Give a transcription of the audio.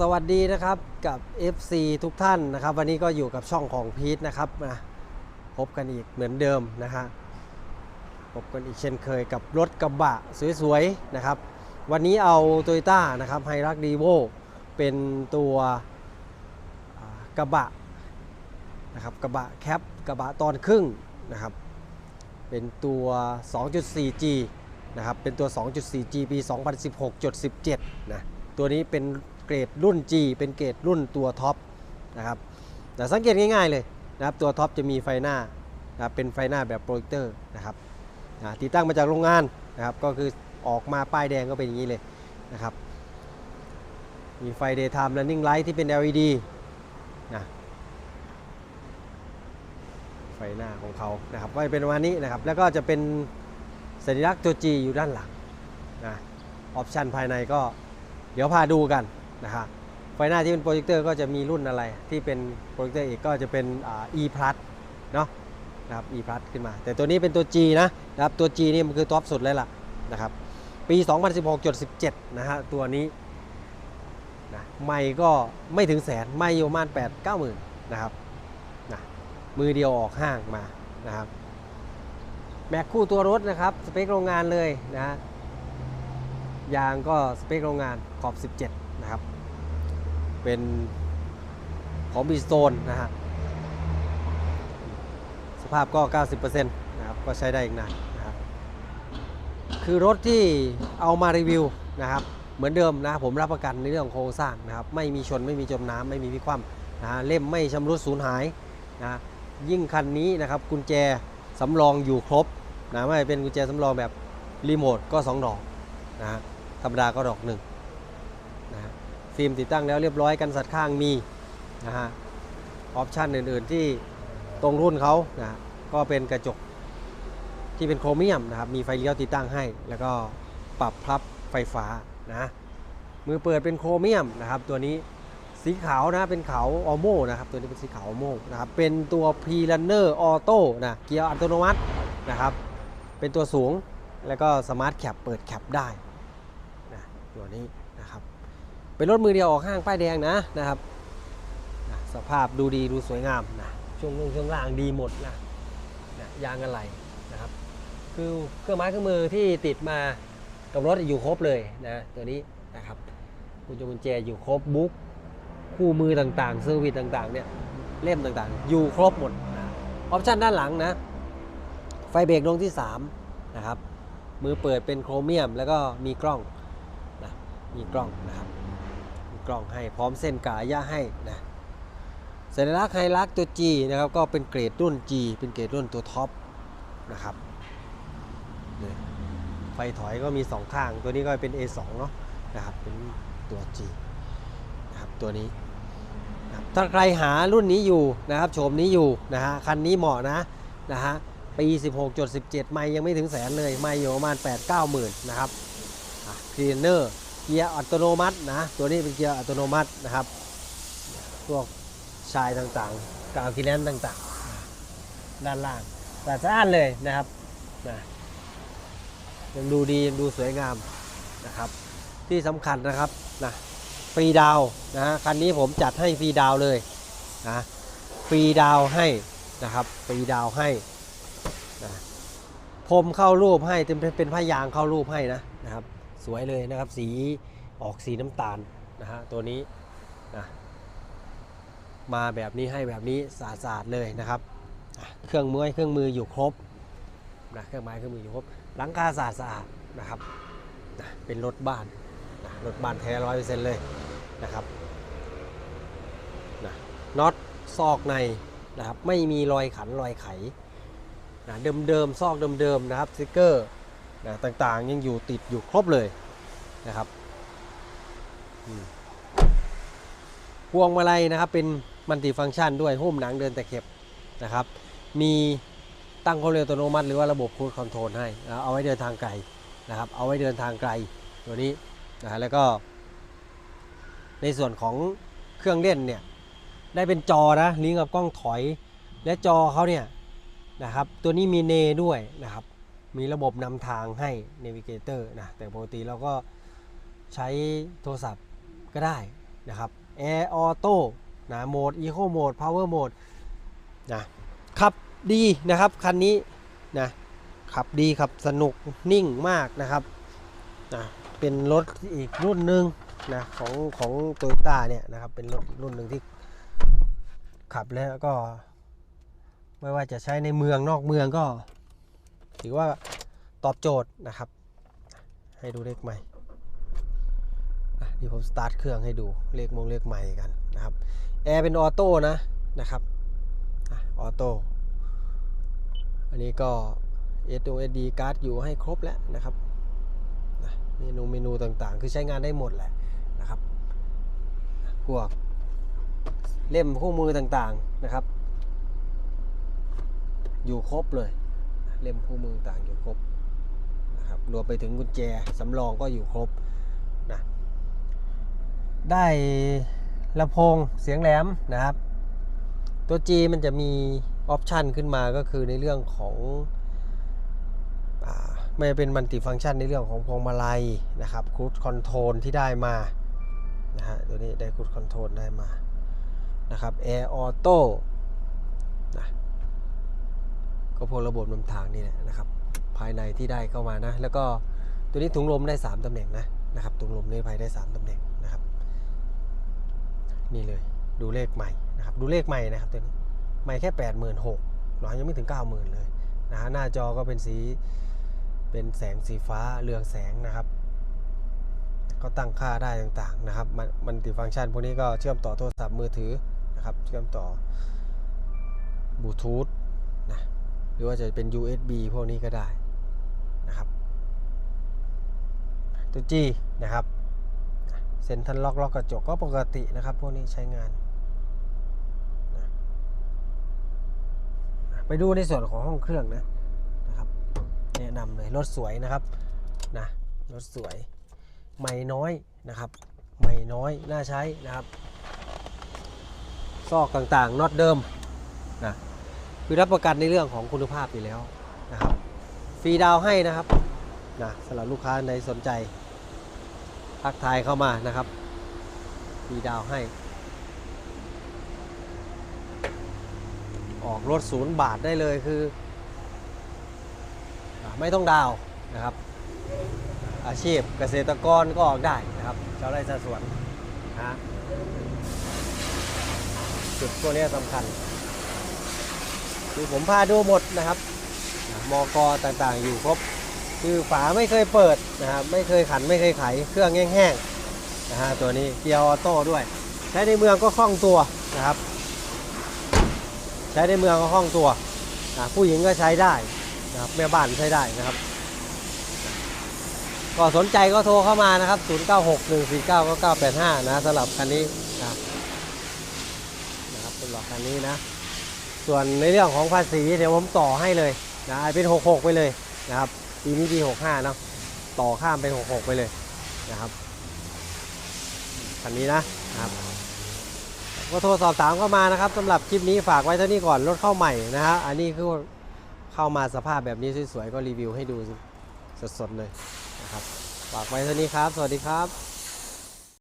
สวัสดีนะครับกับ FC ทุกท่านนะครับ วันนี้ก็อยู่กับช่องของพีทนะครับมาพบกันอีกเหมือนเดิมนะฮะพบกันอีกเช่นเคยกับรถกระบะสวยๆนะครับ วันนี้เอา t o y ต้านะครับไฮรักดีโวเป็นตัวกระบะนะครับกระบะแคปกระบะตอนครึ่งนะครับ เป็นตัว 2.4G นะครับเป็นตัว 2.4G ปี 2016.17 นะตัวนี้เป็น รดรุ่น G เป็นเกรดรุ่นตัวท็อปนะครับแต่สังเกตง่ายๆเลยนะครับตัวท็อปจะมีไฟหน้านะเป็นไฟหน้าแบบโปรเจคเตอร์นะครับติดตั้งมาจากโรงงานนะครับก็คือออกมาป้ายแดงก็เป็นอย่างนี้เลยนะครับมีไฟ daytime running light ที่เป็น LED นะไฟหน้าของเขานะครับก็จะเป็นประมาณนี้นะครับแล้วก็จะเป็นสัญลักษณ์ตัว G อยู่ด้านหลังนะออปชันภายในก็เดี๋ยวพาดูกัน นะครับไฟหน้าที่เป็นโปรเจคเตอร์ก็จะมีรุ่นอะไรที่เป็นโปรเจคเตอร์อีกก็จะเป็นอ่า E plus เนาะนะครับ E plus ขึ้นมา แต่ตัวนี้เป็นตัว G นะนะครับตัว G นี่มันคือท็อปสุดเลยล่ะนะครับปี 2016.17 นะฮะตัวนี้นะไม่ก็ไม่ถึงแสนไม่อยู่ประมาณ8 9หมื่นนะครับนะมือเดียวออกห้างมานะครับแม็กคู่ตัวรถนะครับ สเปคโรงงานเลยนะยางก็สเปคโรงงานขอบ 17 เป็นของบีสโตนนะฮะสภาพก็ 90%นะครับก็ใช้ได้อีกนานนะครับคือรถที่เอามารีวิวนะครับเหมือนเดิมนะผมรับประกันในเรื่องโครงสร้างนะครับไม่มีชนไม่มีจมน้ำไม่มีพิความนะฮะเล่มไม่ชำรุดสูญหายนะยิ่งคันนี้นะครับกุญแจสำรองอยู่ครบนะไม่เป็นกุญแจสำรองแบบรีโมทก็ 2 ดอกนะฮะธรรมดาก็ดอกหนึ่งนะฮะ ฟิล์มติดตั้งแล้วเรียบร้อยกันสัตว์ข้างมีนะฮะออปชันอื่นๆที่ตรงรุ่นเขานะฮะก็เป็นกระจกที่เป็นโครเมียมนะครับมีไฟเลี้ยวติดตั้งให้ แล้วก็ปรับพับไฟฟ้านะมือเปิดเป็นโครเมียมนะครับ ตัวนี้สีขาวนะเป็นขาวออโมนะครับตัวนี้เป็นสีขาวออโมนะครับเป็นตัว p r u n n e r Auto นะเกียร์อัตโนมัตินะครับเป็นตัวสูงแล้วก็สมาร์ทแคปเปิดแคปได้นะตัวนี้นะครับ เป็นรถมือเดียวออกห้างป้ายแดงนะนะครับ สภาพดูดีดูสวยงามนะช่วงลงช่วงล่างดีหมดนะนะยางอะไรนะครับ คือเครื่องไม้เครื่องมือที่ติดมากับรถอยู่ครบเลยนะตัวนี้นะครับกุญแจกุญแจอยู่ครบบุ๊กคู่มือต่างๆเซอร์วิสต่างๆเนี่ยเล่มต่างๆ อยู่ครบหมดนะออปชันด้านหลังนะ ไฟเบรกดวงที่3นะครับมือเปิดเป็นโครเมียมแล้วก็มีกล้องนะมีกล้องนะครับ กล้องให้พร้อมเส้นกายะให้นะสัญลักษณ์ไฮลักตัว G นะครับก็เป็นเกรดรุ่น G เป็นเกรดรุ่นตัวท็อปนะครับนี่ไฟถอยก็มี 2 ข้าง ตัวนี้ก็เป็น A2 เนาะนะครับเป็นตัว G นะครับตัวนี้นะถ้าใครหารุ่นนี้อยู่นะครับโฉมนี้อยู่นะฮะคันนี้เหมาะนะนะฮะปี 16.17 ไม่ยังไม่ถึงแสนเลย ไม่อยู่ประมาณ 8 9หมื่นนะครับคลีนเนอร์ เกียร์อัตโนมัตินะ ตัวนี้เป็นเกียร์อัตโนมัตินะครับ พวกชายต่างๆกาวกิเลนต่างๆ ด้านล่างแต่สะอาดเลยนะครับนะยังดูดียังดูสวยงามนะครับ ที่สำคัญนะครับนะฟรีดาวนะคันนี้ผมจัดให้ฟรีดาวเลยนะฟรีดาวให้นะครับฟรีดาวให้นะพรมเข้ารูปให้เป็นเป็นผ้ายางเข้ารูปให้นะนะครับ สวยเลยนะครับ สีออกสีน้ำตาลนะฮะตัวนี้นะมาแบบนี้ให้แบบนี้สะอาดๆเลยนะครับ เครื่องมือเครื่องมืออยู่ครบนะเครื่องไม้เครื่องมืออยู่ครบหลังคาสะอาดสะอาดนะครับนะเป็นรถบ้านนะรถบ้านแท้ร้อยเปอร์เซ็นต์เลยนะครับนะน็อตซอกในนะครับไม่มีรอยขันรอยไขนะเดิมๆซอกเดิมๆนะครับสติกเกอร์ นะต่างๆยังอยู่ติดอยู่ครบเลยนะครับพวงมาลัยนะครับเป็นมัลติฟังก์ชันด้วยหุ้มหนังเดินตะเข็บนะครับ มีตั้งความเร็วอัตโนมัติหรือว่าระบบคูดคอนโทรลให้ เอาไว้เดินทางไกลนะครับ เอาไว้เดินทางไกลตัวนี้นะฮะแล้วก็ ในส่วนของเครื่องเล่นเนี่ยได้เป็นจอนะลิงก์กับกล้องถอย และจอเขาเนี่ยนะครับ ตัวนี้มีเนด้วยนะครับ มีระบบนำทางให้ Navigator นะแต่ปกติเราก็ใช้โทรศัพท์ก็ได้นะครับ Air Auto นะโหมด Eco Mode Power Mode นะขับดีนะครับ คันนี้นะขับดีขับสนุกนิ่งมากนะครับนะเป็นรถอีกรุ่นหนึ่งนะของของโตโยต้าเนี่ยนะครับเป็นรถรุ่นหนึ่งที่ขับแล้วก็ ไม่ว่าจะใช้ในเมืองนอกเมืองก็ ถือว่าตอบโจทย์นะครับ ให้ดูเลขใหม่นี่ผมสตาร์ทเครื่องให้ดูเลขมงเลขใหม่กันนะครับแอร์เป็นออโต้นะนะครับออโต้อันนี้ก็ s o s d การ์ดอยู่ให้ครบแล้วนะครับเมนูเมนูต่างๆ คือใช้งานได้หมดแหละนะครับพวกเล่มคู่มือต่างๆนะครับ อยู่ครบเลย เล่มคู่มือต่างอยู่ครบนะครับรวมไปถึงกุญแจสำรองก็อยู่ครบนะได้ลำโพงเสียงแหลมนะครับ ตัว G มันจะมีออปชันขึ้นมาก็คือในเรื่องของไม่เป็นมัลติฟังก์ชันในเรื่องของพวงมาลัยนะครับคูดคอนโทรลที่ได้มานะฮะตัวนี้ได้คูดคอนโทรลได้มานะครับแอร์ออโต้นะ ก็พวกระบบนำทางนี่แหละนะครับ ภายในที่ได้เข้ามานะ แล้วก็ตัวนี้ถุงลมได้ 3 ตำแหน่งนะนะครับถุงลมในภายได้ 3 ตำแหน่งนะครับ นี่เลยดูเลขใหม่นะครับ ดูเลขใหม่นะครับตัวนี้ใหม่แค่ 8 6 0 0 0เนาะยังไม่ถึง 90,000 เลยนะฮะหน้าจอก็เป็นสีเป็นแสงสีฟ้าเรืองแสงนะครับก็ตั้งค่าได้ต่างๆนะครับ มันมันติฟังก์ชันพวกนี้ก็เชื่อมต่อโทรศัพท์มือถือนะครับ เชื่อมต่อบลูทูธ รือว่าจะเป็น USB พวกนี้ก็ได้นะครับตัว G นะครับเซ็นทรัลล็อกล็อกกระจกก็ปกตินะครับ พวกนี้ใช้งาน ไปดูในส่วนของห้องเครื่องนะนะครับแนะนำเลยรถสวยนะครับนะรถสวยไม่น้อยนะครับไม่น้อยน่าใช้นะครับ ซอกต่างๆน็อตเดิมนะ คือรับประกันในเรื่องของคุณภาพอยู่แล้วนะครับฟรีดาวให้นะครับนะสำหรับลูกค้าในสนใจทักทายเข้ามานะครับฟรีดาวให้ ออกรถศูนย์บาทได้เลยคือ ไม่ต้องดาวน์นะครับ อาชีพเกษตรกรก็ออกได้นะครับชาวไร่ชาวสวนนะจุดพวกนี้สำคัญ คือผมพาดูหมดนะครับมอกอต่างๆ อยู่ครบ คือฝาไม่เคยเปิดนะครับไม่เคยขันไม่เคยไขเครื่องแห้งๆนะฮะตัวนี้เกียร์ออโต้ด้วย ใช้ในเมืองก็คล่องตัวนะครับ ใช้ในเมืองก็คล่องตัวนะผู้หญิงก็ใช้ได้นะครับแม่บ้านใช้ได้นะครับ ก็สนใจก็โทรเข้ามานะครับ 0961499985 นะสำหรับคันนี้นะครับสำหรับคันนี้นะ ส่วนในเรื่องของภาษีเดี๋ยวผมต่อให้เลยนะเป็น 66 ไปเลยนะครับปีนี้ปี 65 เนาะต่อข้ามเป็น 66 ไปเลยนะครับคันนี้นะครับก็โทรสอบถามเข้ามานะครับสำหรับคลิปนี้ฝากไว้เท่านี้ก่อนรถเข้าใหม่นะฮะอันนี้คือเข้ามาสภาพแบบนี้สวยๆก็รีวิวให้ดูสดๆเลยนะครับฝากไว้เท่านี้ครับ สวัสดีครับ